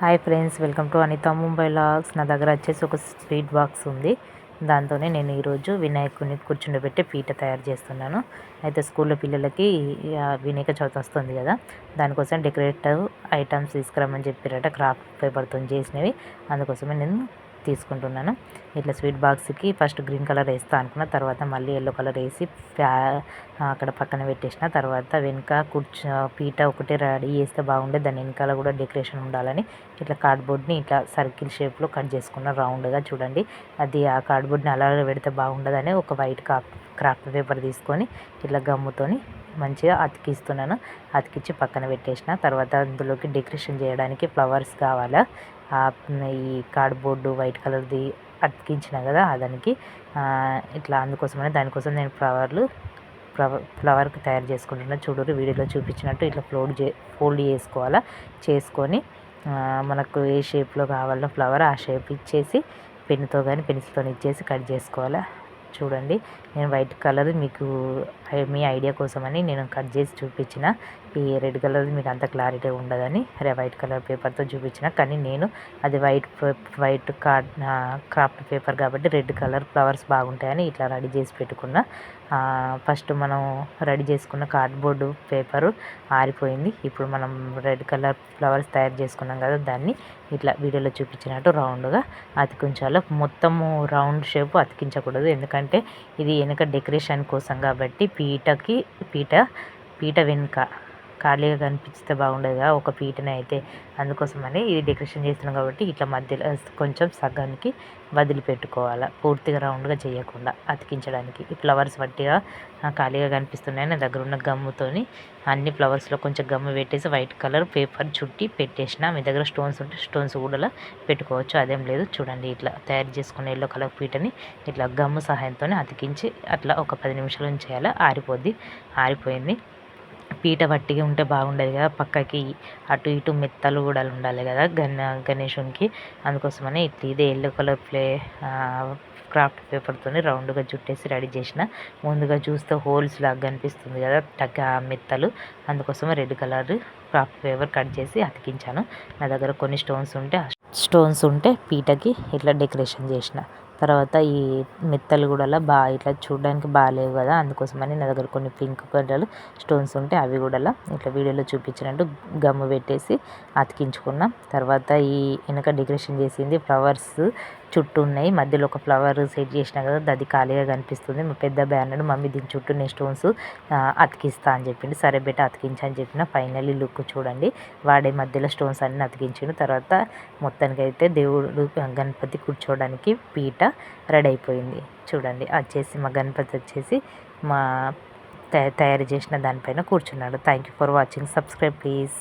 Hi friends welcome to Anitha Mumbai vlogs. నా దగ్గర వచ్చేసి ఒక స్వీట్ బాక్స్ ఉంది. దాంతోనే నేను ఈరోజు వినాయకుడిని కూర్చుండబెట్టి పీట తయారు చేస్తున్నాను. అయితే స్కూల్లో పిల్లలకి వినాయక చవితి వస్తుంది కదా దానికోసం డెకరేటివ్ ఐటమ్స్ తీసుకురమ్మని చెప్పారట క్రాఫ్ట్ పేపర్తో చేసినవి. అందుకోసమే నేను తీసుకుంటున్నాను. ఇట్లా స్వీట్ బాక్స్కి ఫస్ట్ గ్రీన్ కలర్ వేస్తా అనుకున్న తర్వాత మళ్ళీ ఎల్లో కలర్ వేసి ఫ్యా- అక్కడ పక్కన పెట్టేసిన తర్వాత వెనుక కూర్చో పీట ఒకటి రెడీ చేస్తే బాగుండే దాని వెనకాల కూడా డెకరేషన్ ఉండాలని. ఇట్లా కార్డ్బోర్డ్ని ఇట్లా సర్కిల్ షేప్లో కట్ చేసుకున్న రౌండ్గా చూడండి. అది ఆ కార్డ్బోర్డ్ని అలా పెడితే బాగుండదని ఒక వైట్ కాప్ క్రాఫ్ట్ పేపర్ తీసుకొని ఇట్లా గమ్ముతోని మంచిగా అతికిస్తున్నాను. అతికిచ్చి పక్కన పెట్టేసిన తర్వాత అందులోకి డెకరేషన్ చేయడానికి ఫ్లవర్స్ కావాలా? ఈ కార్డ్బోర్డు వైట్ కలర్ది అతికించిన కదా దానికి ఇట్లా అందుకోసమని దానికోసం నేను ఫ్లవర్లు ఫ్లవర్ ఫ్లవర్కి తయారు చేసుకుంటున్నా. చూడరు వీడియోలో చూపించినట్టు ఇట్లా ఫోల్డ్ చే ఫోల్డ్ చేసుకోవాలా? చేసుకొని మనకు ఏ షేప్లో కావాలో ఫ్లవర్ ఆ షేప్ ఇచ్చేసి పెన్నుతో కానీ పెన్సిల్తో ఇచ్చేసి కట్ చేసుకోవాలా? చూడండి. నేను వైట్ కలర్ మీకు మీ ఐడియా కోసమని నేను కట్ చేసి చూపించిన ఈ రెడ్ కలర్ మీకు అంత క్లారిటీ ఉండదని రే వైట్ కలర్ పేపర్తో చూపించిన. కానీ నేను అది white white card craft paper కాబట్టి రెడ్ కలర్ ఫ్లవర్స్ బాగుంటాయని ఇట్లా రెడీ చేసి పెట్టుకున్న. ఫస్ట్ మనం రెడీ చేసుకున్న కార్డ్బోర్డు పేపరు ఆరిపోయింది. ఇప్పుడు మనం రెడ్ కలర్ ఫ్లవర్స్ తయారు చేసుకున్నాం కదా దాన్ని ఇట్లా వీడియోలో చూపించినట్టు రౌండ్గా అతికించాలి. మొత్తము రౌండ్ షేప్ అతికించకూడదు. ఎందుకంటే ఇది వెనుక డెకరేషన్ కోసం కాబట్టి పీటకి పీట పీట వెనుక ఖాళీగా కనిపిస్తే బాగుండేదిగా కదా ఒక పీటని అయితే. అందుకోసమని ఇది డెకరేషన్ చేస్తున్నాం కాబట్టి ఇట్లా మధ్యలో కొంచెం సగానికి వదిలిపెట్టుకోవాలి. పూర్తిగా రౌండ్గా చేయకుండా అతికించడానికి. ఈ ఫ్లవర్స్ వట్టిగా ఖాళీగా కనిపిస్తున్నాయి. నా దగ్గర ఉన్న గమ్ముతోని అన్ని ఫ్లవర్స్లో కొంచెం గమ్ము పెట్టేసి వైట్ కలర్ పేపర్ చుట్టి పెట్టేసిన. మీ దగ్గర స్టోన్స్ ఉంటే స్టోన్స్ కూడా పెట్టుకోవచ్చు. అదేం లేదు. చూడండి ఇట్లా తయారు చేసుకున్న ఎల్లో కలర్ పీటని ఇట్లా గమ్ము సహాయంతో అతికించి అట్లా ఒక పది నిమిషాలు ఉంచేయాలి ఆరిపోద్ది. ఆరిపోయింది. పీట వట్టిగా ఉంటే బాగుండేది కదా పక్కకి అటు ఇటు మెత్తలు కూడా ఉండాలి కదా గణ గణేషునికి. అందుకోసమని ఇట్లా ఇది ఎల్లో కలర్ ప్లే క్రాఫ్ట్ పేపర్తో రౌండ్గా చుట్టేసి రెడీ చేసిన. ముందుగా చూస్తే హోల్స్ లాగా కనిపిస్తుంది కదా టక్ ఆ మెత్తలు. అందుకోసం red colour craft paper cut చేసి అతికించాను. నా దగ్గర కొన్ని స్టోన్స్ ఉంటే స్టోన్స్ ఉంటే పీటకి ఇట్లా డెకరేషన్ చేసిన. తర్వాత ఈ మెత్తలు కూడా బాగా ఇట్లా చూడడానికి బాగాలేవు కదా అందుకోసమని నా దగ్గర కొన్ని పింక్ కలర్ స్టోన్స్ ఉంటే అవి కూడా ఇట్లా వీడియోలో చూపించినట్టు గమ్ము పెట్టేసి అతికించుకున్నాం. తర్వాత ఈ వెనక డెకరేషన్ చేసింది ఫ్లవర్స్ చుట్టూ ఉన్నాయి. మధ్యలో ఒక ఫ్లవర్ సెట్ చేసిన కదా అది ఖాళీగా కనిపిస్తుంది. మా పెద్ద బ్యానర్ మమ్మీ దీని చుట్టూ నేను స్టోన్స్ అతికిస్తా అని చెప్పిండు. సరే బెట్ట అతికించా అని చెప్పిన ఫైనల్లీ లుక్ చూడండి. వాడే మధ్యలో స్టోన్స్ అన్ని అతికించిండు. తర్వాత మొత్తానికి అయితే దేవుడు గణపతి కూర్చోవడానికి పీట రెడీ అయిపోయింది. చూడండి వచ్చేసి మా గణపతి వచ్చేసి మా తయారు చేసిన దానిపైన కూర్చున్నాడు. Thank you for watching subscribe please